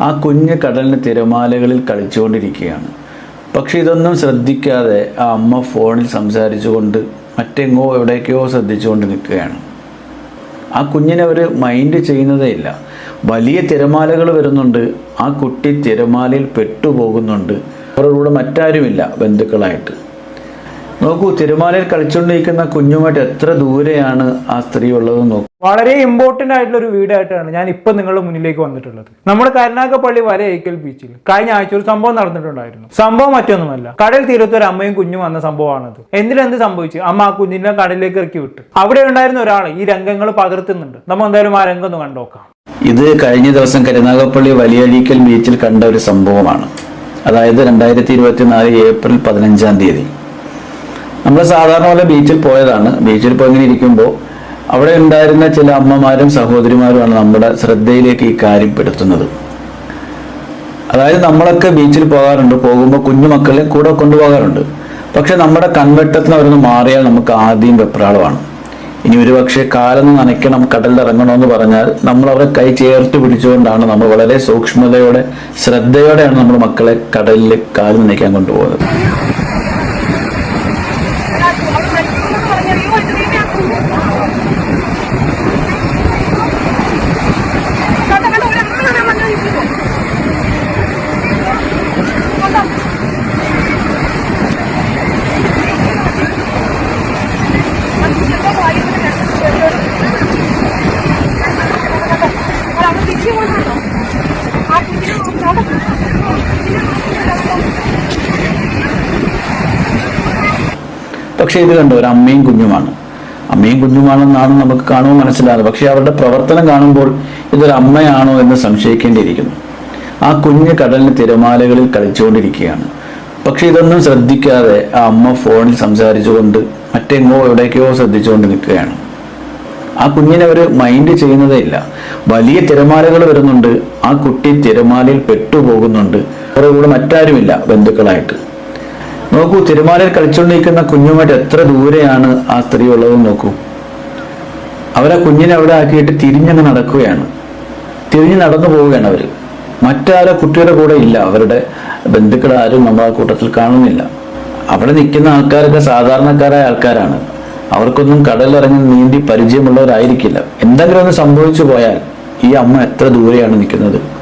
ആ കുഞ്ഞ് കടലിന് തിരമാലകളിൽ കളിച്ചുകൊണ്ടിരിക്കുകയാണ്. പക്ഷെ ഇതൊന്നും ശ്രദ്ധിക്കാതെ ആ അമ്മ ഫോണിൽ സംസാരിച്ചുകൊണ്ട് മറ്റെങ്ങോ എവിടേക്കോ ശ്രദ്ധിച്ചുകൊണ്ട് നിൽക്കുകയാണ്. ആ കുഞ്ഞിനെ അവർ മൈൻഡ് ചെയ്യുന്നതേ ഇല്ല. വലിയ തിരമാലകൾ വരുന്നുണ്ട്. ആ കുട്ടി തിരമാലയിൽ പെട്ടുപോകുന്നുണ്ട്. അവരുടെ കൂടെ മറ്റാരുമില്ല ബന്ധുക്കളായിട്ട്. നോക്കൂ തിരുമാലയിൽ കളിച്ചുകൊണ്ടിരിക്കുന്ന കുഞ്ഞുമായിട്ട് എത്ര ദൂരെയാണ് ആ സ്ത്രീ ഉള്ളത് നോക്കൂ. വളരെ ഇമ്പോർട്ടന്റ് ആയിട്ടുള്ള ഒരു വീഡിയോ ആയിട്ടാണ് ഞാൻ ഇപ്പൊ നിങ്ങളുടെ മുന്നിലേക്ക് വന്നിട്ടുള്ളത്. നമ്മുടെ കരുനാഗപ്പള്ളി വരെ ഏക്കൽ ബീച്ചിൽ കഴിഞ്ഞ ആഴ്ച ഒരു സംഭവം നടന്നിട്ടുണ്ടായിരുന്നു. സംഭവം മറ്റൊന്നുമല്ല. കടൽ തീരത്ത് ഒരു അമ്മയും കുഞ്ഞും വന്ന സംഭവമാണത്. എന്നിട്ട് എന്ത് സംഭവിച്ചു? അമ്മ ആ കുഞ്ഞിനെ കടലിലേക്ക് ഇറക്കി വിട്ടു. അവിടെ ഉണ്ടായിരുന്ന ഒരാൾ ഈ രംഗങ്ങൾ പകർത്തുന്നുണ്ട്. നമ്മൾ എന്തായാലും ആ രംഗം ഒന്ന് കണ്ടോക്കാം ഇത് കഴിഞ്ഞ ദിവസം കരുനാഗപ്പള്ളി വലിയഴീക്കൽ ബീച്ചിൽ കണ്ട ഒരു സംഭവമാണ്. അതായത് രണ്ടായിരത്തി ഇരുപത്തിനാല് ഏപ്രിൽ പതിനഞ്ചാം തീയതി. നമ്മൾ സാധാരണ പോലെ ബീച്ചിൽ പോയതാണ്. ബീച്ചിൽ പോയി ഇങ്ങനെ ഇരിക്കുമ്പോൾ അവിടെ ഉണ്ടായിരുന്ന ചില അമ്മമാരും സഹോദരിമാരുമാണ് നമ്മുടെ ശ്രദ്ധയിലേക്ക് ഈ കാര്യം പെടുത്തുന്നത്. അതായത് നമ്മളൊക്കെ ബീച്ചിൽ പോകാറുണ്ട്. പോകുമ്പോൾ കുഞ്ഞുമക്കളെ കൂടെ കൊണ്ടുപോകാറുണ്ട്. പക്ഷെ നമ്മുടെ കൺവെട്ടത്തിന് അവരൊന്ന് മാറിയാൽ നമുക്ക് ആദ്യം വെപ്രാളമാണ്. ഇനി ഒരുപക്ഷെ കാലൊന്ന് നനയ്ക്കണം കടലിൽ ഇറങ്ങണമെന്ന് പറഞ്ഞാൽ നമ്മൾ അവരെ കൈ ചേർത്ത് പിടിച്ചുകൊണ്ടാണ് നമ്മൾ വളരെ സൂക്ഷ്മതയോടെ ശ്രദ്ധയോടെയാണ് നമ്മൾ മക്കളെ കടലിൽ കാൽ നനയ്ക്കാൻ കൊണ്ടുപോകുന്നത്. പക്ഷേ ഇത് കണ്ടോ ഒരു അമ്മയും കുഞ്ഞുമാണ്. അമ്മയും കുഞ്ഞുമാണെന്നാണ് നമുക്ക് കാണുമ്പോൾ മനസ്സിലാകുന്നത്. പക്ഷേ അവരുടെ പ്രവർത്തനം കാണുമ്പോൾ ഇതൊരു അമ്മയാണോ എന്ന് സംശയിക്കേണ്ടിയിരിക്കുന്നു. ആ കുഞ്ഞ് കടലിന് തിരമാലകളിൽ കളിച്ചുകൊണ്ടിരിക്കുകയാണ്. പക്ഷെ ഇതൊന്നും ശ്രദ്ധിക്കാതെ ആ അമ്മ ഫോണിൽ സംസാരിച്ചുകൊണ്ട് മറ്റെങ്ങോ എവിടേക്കോ ശ്രദ്ധിച്ചുകൊണ്ട് നിൽക്കുകയാണ്. ആ കുഞ്ഞിനെ അവർ മൈൻഡ് ചെയ്യുന്നതേ ഇല്ല. വലിയ തിരമാലകൾ വരുന്നുണ്ട്. ആ കുട്ടി തിരമാലയിൽ പെട്ടുപോകുന്നുണ്ട്. അവരുടെ കൂടെ മറ്റാരുമില്ല ബന്ധുക്കളായിട്ട്. നോക്കൂ തിരുമാലയിൽ കളിച്ചുകൊണ്ടിരിക്കുന്ന കുഞ്ഞുമായിട്ട് എത്ര ദൂരെയാണ് ആ സ്ത്രീ ഉള്ളതെന്ന് നോക്കൂ. അവരെ കുഞ്ഞിനെ അവിടെ ആക്കിയിട്ട് തിരിഞ്ഞങ്ങ് നടക്കുകയാണ്. തിരിഞ്ഞ് നടന്നു പോവുകയാണ് അവർ മറ്റാരോ കുട്ടിയുടെ കൂടെ ഇല്ല. അവരുടെ ബന്ധുക്കൾ ആരും നമ്മൾ ആ കൂട്ടത്തിൽ കാണുന്നില്ല. അവിടെ നിൽക്കുന്ന ആൾക്കാരൊക്കെ സാധാരണക്കാരായ ആൾക്കാരാണ്. അവർക്കൊന്നും കടലിറങ്ങി നീന്തി പരിചയമുള്ളവരായിരിക്കില്ല. എന്തെങ്കിലും ഒന്ന് സംഭവിച്ചു പോയാൽ ഈ അമ്മ എത്ര ദൂരെയാണ് നിൽക്കുന്നത്?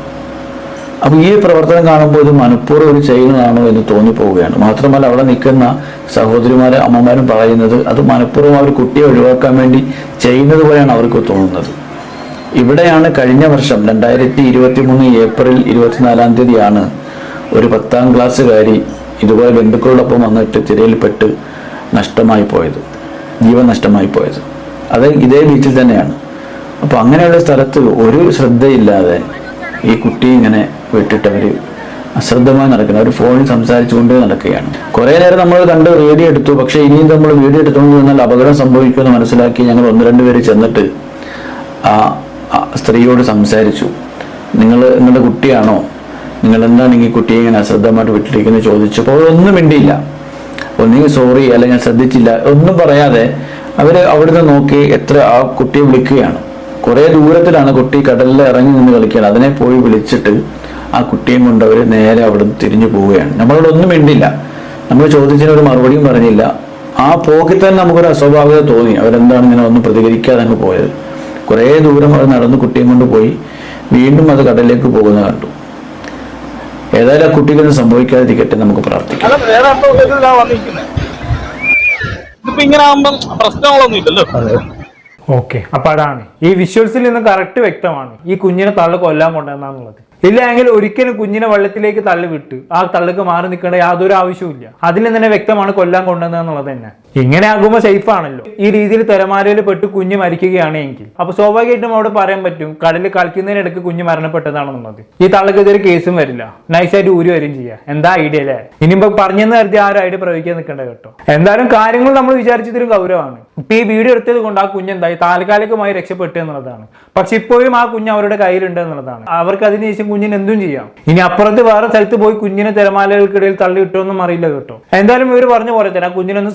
അപ്പൊ ഈ പ്രവർത്തനം കാണുമ്പോൾ ഇത് മനഃപൂർവം ഒരു ചെയ്യുന്നതാണോ എന്ന് തോന്നിപ്പോവുകയാണ്. മാത്രമല്ല അവിടെ നിൽക്കുന്ന സഹോദരിമാരും അമ്മമാരും പറയുന്നത് അത് മനഃപൂർവം അവർ കുട്ടിയെ ഒഴിവാക്കാൻ വേണ്ടി ചെയ്യുന്നത് പോലെയാണ് അവർക്ക് തോന്നുന്നത്. ഇവിടെയാണ് കഴിഞ്ഞ വർഷം രണ്ടായിരത്തി ഇരുപത്തി മൂന്ന് ഏപ്രിൽ ഇരുപത്തിനാലാം തീയതിയാണ് ഒരു പത്താം ക്ലാസ്സുകാരി ഇതുപോലെ ബന്ധുക്കളോടൊപ്പം വന്നിട്ട് തിരയിൽപ്പെട്ട് നഷ്ടമായി പോയത്. ജീവൻ നഷ്ടമായി പോയത്. അത് ഇതേ ബീച്ചിൽ തന്നെയാണ്. അപ്പോൾ അങ്ങനെയുള്ള സ്ഥലത്ത് ഒരു ശ്രദ്ധയില്ലാതെ ഈ കുട്ടി ഇങ്ങനെ വിട്ടിട്ട് അവർ അശ്രദ്ധമായി നടക്കുന്നത് അവർ ഫോണിൽ സംസാരിച്ചുകൊണ്ട് നടക്കുകയാണ്. കുറേ നേരം നമ്മൾ കണ്ട് റേഡിയോ എടുത്തു. പക്ഷേ ഇനിയും നമ്മൾ വീഡിയോ എടുത്തുകൊണ്ട് നിന്നാൽ അപകടം സംഭവിക്കുമെന്ന് മനസ്സിലാക്കി ഞങ്ങൾ ഒന്ന് രണ്ട് പേര് ചെന്നിട്ട് ആ സ്ത്രീയോട് സംസാരിച്ചു. നിങ്ങൾ നിങ്ങളുടെ കുട്ടിയാണോ? നിങ്ങൾ എന്താണ് ഈ കുട്ടിയെ ഇങ്ങനെ അശ്രദ്ധമായിട്ട് വിട്ടിരിക്കുന്നത്? ചോദിച്ചപ്പോൾ ഒന്നും മിണ്ടിയില്ല. ഒന്നുകിൽ സോറി അല്ല ഞാൻ ശ്രദ്ധിച്ചില്ല. ഒന്നും പറയാതെ അവർ അവിടുന്ന് നോക്കി എത്ര ആ കുട്ടിയെ വിളിക്കുകയാണ്. കുറെ ദൂരത്തിലാണ് കുട്ടി കടലിൽ ഇറങ്ങി നിന്ന് കളിക്കുകയാണ് അതിനെ പോയി വിളിച്ചിട്ട് ആ കുട്ടിയും കൊണ്ട് അവർ നേരെ അവിടുന്ന് തിരിഞ്ഞു പോവുകയാണ്. നമ്മളോട് ഒന്നും മിണ്ടില്ല. നമ്മൾ ചോദിച്ചതിന് ഒരു മറുപടിയും പറഞ്ഞില്ല. ആ പോക്കിൽ തന്നെ നമുക്കൊരു അസ്വാഭാവികത തോന്നി. അവരെന്താണ് ഇങ്ങനെ ഒന്നും പ്രതികരിക്കാതെ അങ്ങ് പോയത്? കുറേ ദൂരം അവർ നടന്ന് കുട്ടിയും കൊണ്ട് പോയി. വീണ്ടും അത് കടലിലേക്ക് പോകുന്നത് കണ്ടു. ഏതായാലും ആ കുട്ടിക്കൊന്നും സംഭവിക്കാതിരിക്കട്ടെ നമുക്ക് പ്രാർത്ഥിക്കാം. ഇങ്ങനെ ആകുമ്പം പ്രശ്നങ്ങളൊന്നും ഇല്ലല്ലോ. ഓക്കെ. അപ്പൊ അതാണ്. ഈ വിഷ്വൽസിൽ നിന്ന് കറക്റ്റ് വ്യക്തമാണ്. ഈ കുഞ്ഞിനെ തള്ളു കൊല്ലാൻ കൊണ്ടുവന്നാന്നുള്ളത്. ഇല്ലെങ്കിൽ ഒരിക്കലും കുഞ്ഞിനെ വെള്ളത്തിലേക്ക് തള്ളി വിട്ട് ആ തള്ളുക്ക് മാറി നിൽക്കേണ്ട യാതൊരു ആവശ്യവും ഇല്ല അതിൽ തന്നെ വ്യക്തമാണ് കൊല്ലാൻ കൊണ്ടുവന്നതെന്നുള്ളത് തന്നെ. ഇങ്ങനെ ആകുമ്പോൾ സേഫ് ആണല്ലോ. ഈ രീതിയിൽ തിരമാലയിൽ പെട്ട് കുഞ്ഞ് മരിക്കുകയാണ് എങ്കിൽ. അപ്പൊ സ്വാഭാവികമായിട്ടും അവിടെ പറയാൻ പറ്റും കടലിൽ കളിക്കുന്നതിനിടയ്ക്ക് കുഞ്ഞ് മരണപ്പെട്ടതാണെന്നുള്ളത്. ഈ തള്ളക്കെതിരെ കേസും വരില്ല. നൈസായിട്ട് ഊരി വരും ചെയ്യാം. എന്താ ഐഡിയ അല്ലേ? ഇനിയിപ്പോ പറഞ്ഞെന്ന് കരുതി ആരും ഐഡിയ പ്രയോഗിക്കാൻ നിൽക്കേണ്ട കേട്ടോ. എന്തായാലും കാര്യങ്ങൾ നമ്മൾ വിചാരിച്ചതിലും ഗൗരവമാണ്. ഇപ്പൊ ഈ വീഡിയോ എടുത്തത് കൊണ്ട് ആ കുഞ്ഞ് എന്തായി താൽക്കാലികമായി രക്ഷപ്പെട്ടു എന്നുള്ളതാണ്. പക്ഷെ ഇപ്പോഴും ആ കുഞ്ഞ് അവരുടെ കയ്യിലുണ്ട് എന്നുള്ളതാണ്. അവർക്ക് അതിനുശേഷം കുഞ്ഞിന് എന്തും ചെയ്യാം. ഇനി അപ്പുറത്ത് വേറെ സ്ഥലത്ത് പോയി കുഞ്ഞിനെ തിരമാലകൾക്കിടയിൽ തള്ളി ഇട്ടോന്നും അറിയില്ല കേട്ടോ. എന്തായാലും ഇവർ പറഞ്ഞ പോലെ തന്നെ ആ കുഞ്ഞിനൊന്നും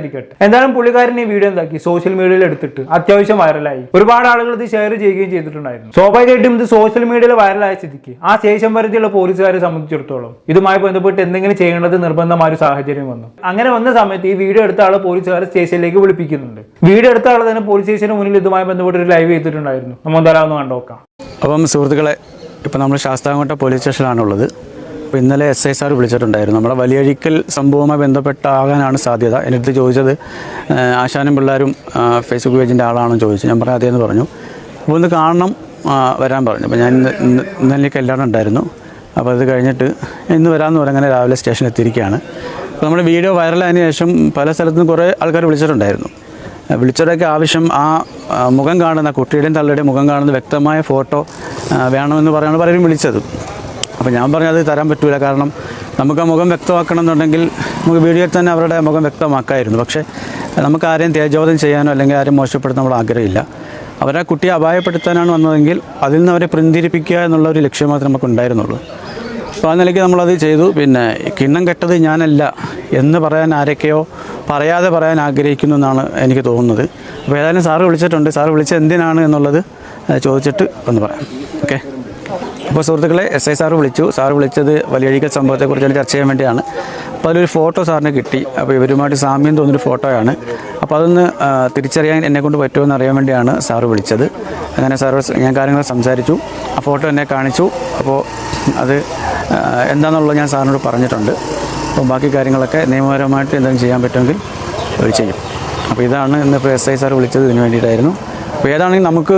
സംഭവിക്കാതിരിക്കട്ടെ എന്തായാലും പുള്ളിക്കാരൻ ഈ വീഡിയോ എന്താക്കി? സോഷ്യൽ മീഡിയയിൽ എടുത്തിട്ട് അത്യാവശ്യം വൈറലായി ഒരുപാട് ആളുകൾ ഇത് ഷെയർ ചെയ്യുകയും ചെയ്തിട്ടുണ്ടായിരുന്നു. സ്വാഭാവികമായിട്ടും ഇത് സോഷ്യൽ മീഡിയയിൽ വൈറലായ സ്ഥിതിക്ക്. ആ ശേഷം പരിധിയുള്ള പോലീസുകാരെ സംബന്ധിച്ചിടത്തോളം ഇതുമായി ബന്ധപ്പെട്ട് എന്തെങ്കിലും ചെയ്യേണ്ടത് നിർബന്ധമായ ഒരു സാഹചര്യം വന്നു. അങ്ങനെ വന്ന സമയത്ത് ഈ വീഡിയോ എടുത്ത ആൾ പോലീസുകാരെ സ്റ്റേഷനിലേക്ക് വിളിപ്പിക്കുന്നുണ്ട്. വീഡിയോ എടുത്ത ആൾ തന്നെ പോലീസ് സ്റ്റേഷന് മുന്നിൽ ഇതുമായി ബന്ധപ്പെട്ട് ഒരു ലൈവ് ചെയ്തിട്ടുണ്ടായിരുന്നു. നമ്മൾ എന്തായാലും ഒന്ന് കണ്ടോക്കാം അപ്പം സുഹൃത്തുക്കളെ ഇപ്പം നമ്മൾ ശാസ്താംകോട്ട പോലീസ് സ്റ്റേഷനിലാണുള്ളത് അപ്പോൾ ഇന്നലെ എസ് ഐ സാർ വിളിച്ചിട്ടുണ്ടായിരുന്നു. നമ്മുടെ വലിയഴിക്കൽ സംഭവവുമായി ബന്ധപ്പെട്ടാകാനാണ് സാധ്യത. എന്റെ അടുത്ത് ചോദിച്ചത് ആശാനും പിള്ളേരും ഫേസ്ബുക്ക് പേജിന്റെ ആളാണെന്ന് ചോദിച്ചു. ഞാൻ പറഞ്ഞു അതേന്ന് പറഞ്ഞു. അപ്പോൾ ഒന്ന് കാണണം വരാൻ പറഞ്ഞു. അപ്പോൾ ഞാൻ ഇന്ന് ഇന്ന് ഇന്നലെ കല്യാണം ഉണ്ടായിരുന്നു. അപ്പോൾ അത് കഴിഞ്ഞിട്ട് ഇന്ന് വരാമെന്ന് പറഞ്ഞാൽ രാവിലെ സ്റ്റേഷനിൽ എത്തിയിരിക്കുകയാണ്. അപ്പോൾ നമ്മുടെ വീഡിയോ വൈറലായതിനു ശേഷം പല സ്ഥലത്തും കുറേ ആൾക്കാർ വിളിച്ചിട്ടുണ്ടായിരുന്നു. വിളിച്ചവരൊക്കെ ആവശ്യം ആ മുഖം കാണുന്ന കുട്ടിയുടെയും തള്ളിയുടെയും മുഖം കാണുന്ന വ്യക്തമായ ഫോട്ടോ വേണമെന്ന് പറയാണ് പലരും വിളിച്ചത്. അപ്പോൾ ഞാൻ പറഞ്ഞത് തരാൻ പറ്റില്ല കാരണം നമുക്ക് ആ മുഖം വ്യക്തമാക്കണം എന്നുണ്ടെങ്കിൽ നമുക്ക് വീഡിയോയിൽ തന്നെ അവരുടെ മുഖം വ്യക്തമാക്കായിരുന്നു. പക്ഷേ നമുക്ക് ആരെയും തേജോധം ചെയ്യാനോ അല്ലെങ്കിൽ ആരെയും മോശപ്പെടുത്താൻ നമ്മൾ ആഗ്രഹമില്ല. അവരെ കുട്ടിയെ അപായപ്പെടുത്താനാണ് വന്നതെങ്കിൽ അതിൽ നിന്ന് അവരെ പ്രിന്തിരിപ്പിക്കുക എന്നുള്ള ഒരു ലക്ഷ്യം മാത്രമേ നമുക്ക് ഉണ്ടായിരുന്നുള്ളൂ. അപ്പോൾ ആ നിലയ്ക്ക് നമ്മളത് ചെയ്തു. പിന്നെ കിണ്ണം കെട്ടത് ഞാനല്ല എന്ന് പറയാൻ ആരൊക്കെയോ പറയാതെ പറയാൻ ആഗ്രഹിക്കുന്നു എന്നാണ് എനിക്ക് തോന്നുന്നത്. അപ്പോൾ ഏതായാലും സാറ് വിളിച്ചിട്ടുണ്ട്. സാറ് വിളിച്ചത് എന്തിനാണ് എന്നുള്ളത് ചോദിച്ചിട്ട് ഒന്ന് പറയാം. ഓക്കെ? അപ്പോൾ സുഹൃത്തുക്കളെ എസ് ഐ സാറ് വിളിച്ചു. സാറ് വിളിച്ചത് വലിയഴിക്കൽ സംഭവത്തെക്കുറിച്ച് ചർച്ച ചെയ്യാൻ വേണ്ടിയാണ്. അപ്പോൾ അതിലൊരു ഫോട്ടോ സാറിന് കിട്ടി. അപ്പോൾ ഇവരുമായിട്ട് സാമ്യം തോന്നിയൊരു ഫോട്ടോയാണ്. അപ്പോൾ അതൊന്ന് തിരിച്ചറിയാൻ എന്നെ കൊണ്ട് പറ്റുമെന്ന് അറിയാൻ വേണ്ടിയാണ് സാറ് വിളിച്ചത്. അങ്ങനെ സാറ് ഞാൻ കാര്യങ്ങൾ സംസാരിച്ചു. ആ ഫോട്ടോ എന്നെ കാണിച്ചു. അപ്പോൾ അത് എന്താണെന്നുള്ളത് ഞാൻ സാറിനോട് പറഞ്ഞിട്ടുണ്ട്. അപ്പോൾ ബാക്കി കാര്യങ്ങളൊക്കെ നിയമപരമായിട്ട് എന്തെങ്കിലും ചെയ്യാൻ പറ്റുമെങ്കിൽ അവർ ചെയ്യും. അപ്പോൾ ഇതാണ് ഇന്നിപ്പോൾ എസ് ഐ സാർ വിളിച്ചത് ഇതിന് വേണ്ടിയിട്ടായിരുന്നു. അപ്പോൾ ഏതാണെങ്കിൽ നമുക്ക്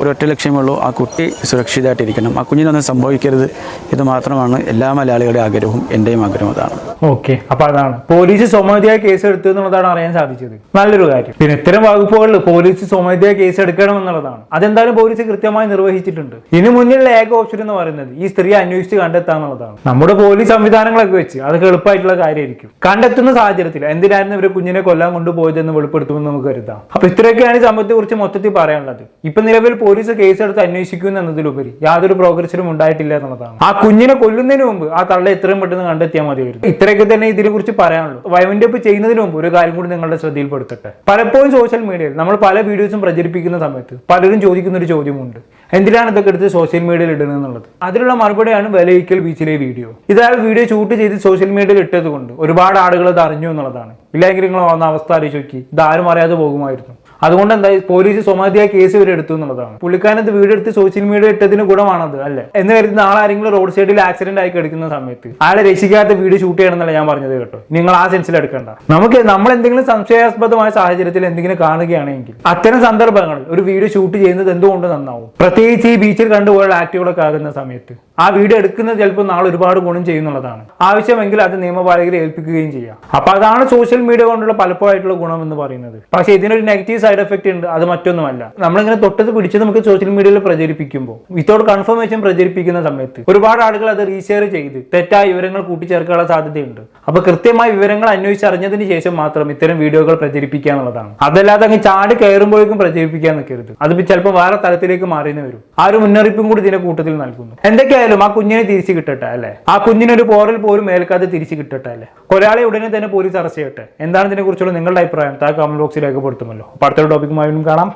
ഒരൊറ്റ ലക്ഷ്യമുള്ളൂ ആ കുട്ടി സുരക്ഷിതമായിട്ടിരിക്കണം ആ കുഞ്ഞിനൊന്നും സംഭവിക്കരുത് ഇത് മാത്രമാണ് എല്ലാ മലയാളികളുടെ ആഗ്രഹവും എന്റെയും ആഗ്രഹം അതാണ്. ഓക്കെ. അപ്പോൾ അതാണ്. പോലീസ് സ്വമേധയായി കേസ് എടുത്തു എന്നുള്ളതാണ് അറിയാൻ സാധിച്ചത്. നല്ലൊരു കാര്യം. പിന്നെ ഇത്തരം വകുപ്പുകളിൽ പോലീസ് സ്വമേധയായി കേസ് എടുക്കണം എന്നുള്ളതാണ്. അതെന്തായാലും പോലീസ് കൃത്യമായി നിർവഹിച്ചിട്ടുണ്ട്. ഇനി മുന്നിലുള്ള ഏക ഓപ്ഷൻ എന്ന് പറയുന്നത് ഈ സ്ത്രീയെ അന്വേഷിച്ച് കണ്ടെത്തുക എന്നുള്ളതാണ്. നമ്മുടെ പോലീസ് സംവിധാനങ്ങളൊക്കെ വെച്ച് അതൊക്കെ എളുപ്പമായിട്ടുള്ള കാര്യമായിരിക്കും. കണ്ടെത്തുന്ന സാഹചര്യത്തിൽ എന്തിനായിരുന്നു ഇവരെ കുഞ്ഞിനെ കൊല്ലാൻ കൊണ്ടുപോയതെന്ന് വെളിപ്പെടുത്തുമെന്ന് നമുക്ക് കരുതാം. അപ്പൊ ഇത്രയൊക്കെയാണ് ഈ സംഭവത്തെ കുറിച്ച് മൊത്തത്തിൽ പറയാനുള്ളത്. ഇപ്പൊ നിലവിൽ പോലീസ് കേസെടുത്ത് അന്വേഷിക്കുന്നു എന്നതിലുപരി യാതൊരു പ്രോഗ്രസിലും ഉണ്ടായിട്ടില്ല എന്നുള്ളതാണ്. ആ കുഞ്ഞിനെ കൊല്ലുന്നതിന് മുമ്പ് ആ തള്ള എത്രയും പെട്ടെന്ന് കണ്ടെത്തിയാൽ മതിയായിരുന്നു. ഇത്രയൊക്കെ തന്നെ ഇതിനെ കുറിച്ച് പറയാനുള്ളൂ. വൈവന്റെ ഒപ്പ് ചെയ്യുന്നതിന് മുമ്പ് ഒരു കാര്യം കൂടി നിങ്ങളുടെ ശ്രദ്ധയിൽപ്പെടുത്തട്ടെ. പലപ്പോഴും സോഷ്യൽ മീഡിയയിൽ നമ്മൾ പല വീഡിയോസും പ്രചരിപ്പിക്കുന്ന സമയത്ത് പലരും ചോദിക്കുന്ന ഒരു ചോദ്യമുണ്ട്. എന്തിനാണ് ഇതൊക്കെ എടുത്ത് സോഷ്യൽ മീഡിയയിൽ ഇടുന്നത് എന്നുള്ളത്? അതിനുള്ള മറുപടിയാണ് വിലയിക്കൽ ബീച്ചിലെ വീഡിയോ ഇതാൽ വീഡിയോ ഷൂട്ട് ചെയ്ത് സോഷ്യൽ മീഡിയയിൽ ഇട്ടത് കൊണ്ട് ഒരുപാട് ആളുകൾ ഇത് അറിഞ്ഞു എന്നുള്ളതാണ്. ഇല്ലെങ്കിൽ നിങ്ങൾ വന്ന അവസ്ഥ ആലോചിച്ച് നോക്കി. ഇത് ആരും അറിയാതെ പോകുമായിരുന്നു. അതുകൊണ്ട് എന്താ പോലീസ് സ്വമേധയാ കേസ് ഇവരെ എടുത്തു എന്നുള്ളതാണ്. പുള്ളിക്കാരനത് വീഡിയോ എടുത്ത് സോഷ്യൽ മീഡിയ ഇട്ടതിന് ഗുണമാണത് അല്ലേ? എന്ന് കരുതി നാളെ ആരെങ്കിലും റോഡ് സൈഡിൽ ആക്സിഡന്റ് ആയി കിടക്കുന്ന സമയത്ത് ആളെ രക്ഷിക്കാത്ത വീട് ഷൂട്ട് ചെയ്യണമെന്നല്ല ഞാൻ പറഞ്ഞത് കേട്ടോ. നിങ്ങൾ ആ സെൻസിൽ എടുക്കണ്ട. നമുക്ക് നമ്മൾ എന്തെങ്കിലും സംശയാസ്പദമായ സാഹചര്യത്തിൽ എന്തെങ്കിലും കാണുകയാണെങ്കിൽ അത്തരം സന്ദർഭങ്ങളിൽ ഒരു വീഡിയോ ഷൂട്ട് ചെയ്യുന്നത് എന്തുകൊണ്ട് നന്നാവും? പ്രത്യേകിച്ച് ഈ ബീച്ചിൽ കണ്ടുപോയ ആക്ടുകളൊക്കെ ആകുന്ന സമയത്ത്. ആ വീഡിയോ എടുക്കുന്നത് ചിലപ്പോൾ നാളെ ഒരുപാട് ഗുണം ചെയ്യുന്നുള്ളതാണ് ആവശ്യമെങ്കിൽ അത് നിയമപാലകരെ ഏൽപ്പിക്കുകയും ചെയ്യാം. അപ്പൊ അതാണ് സോഷ്യൽ മീഡിയ കൊണ്ടുള്ള പലപ്പോഴായിട്ടുള്ള ഗുണം എന്ന് പറയുന്നത്. പക്ഷേ ഇതിനൊരു നെഗറ്റീവ് സൈഡ് എഫക്റ്റ് ഉണ്ട് അത് മറ്റൊന്നുമല്ല. നമ്മളിങ്ങനെ തൊട്ടത് പിടിച്ച് നമുക്ക് സോഷ്യൽ മീഡിയയിൽ പ്രചരിപ്പിക്കുമ്പോൾ വിത്തൗട്ട് കൺഫർമേഷൻ പ്രചരിപ്പിക്കുന്ന സമയത്ത് ഒരുപാട് ആളുകൾ അത് റീഷെയർ ചെയ്ത് തെറ്റായ വിവരങ്ങൾ കൂട്ടിച്ചേർക്കാനുള്ള സാധ്യതയുണ്ട്. അപ്പൊ കൃത്യമായ വിവരങ്ങൾ അന്വേഷിച്ചറിഞ്ഞതിന് ശേഷം മാത്രം ഇത്തരം വീഡിയോകൾ പ്രചരിപ്പിക്കുക എന്നുള്ളതാണ്. അതല്ലാതെ അങ്ങ് ചാടി കയറുമ്പോഴേക്കും പ്രചരിപ്പിക്കാൻ നിൽക്കരുത് അത് ചിലപ്പോൾ വേറെ തലത്തിലേക്ക് മാറിയെന്ന് വരും. ആ ഒരു മുന്നറിയിപ്പും കൂടി ഇതിന്റെ കൂട്ടത്തിൽ നൽകുന്നു. എന്തൊക്കെയായാലും ആ കുഞ്ഞിനെ തിരിച്ചു കിട്ടട്ടെ അല്ലെ? ആ കുഞ്ഞിനൊരു പോറൽ പോലും മേൽക്കാതെ തിരിച്ചു കിട്ടട്ടെ അല്ലെ? കൊലയാളെ ഉടനെ തന്നെ പോലീസ് അറസ്റ്റ് ചെയ്യട്ടെ. എന്താണ് ഇതിനെ കുറിച്ചുള്ള നിങ്ങളുടെ അഭിപ്രായം? താഴെ കമന്റ് ബോക്സിൽ രേഖപ്പെടുത്തുമല്ലോ. അടുത്തൊരു ടോപ്പിക്കുമായി കാണാം.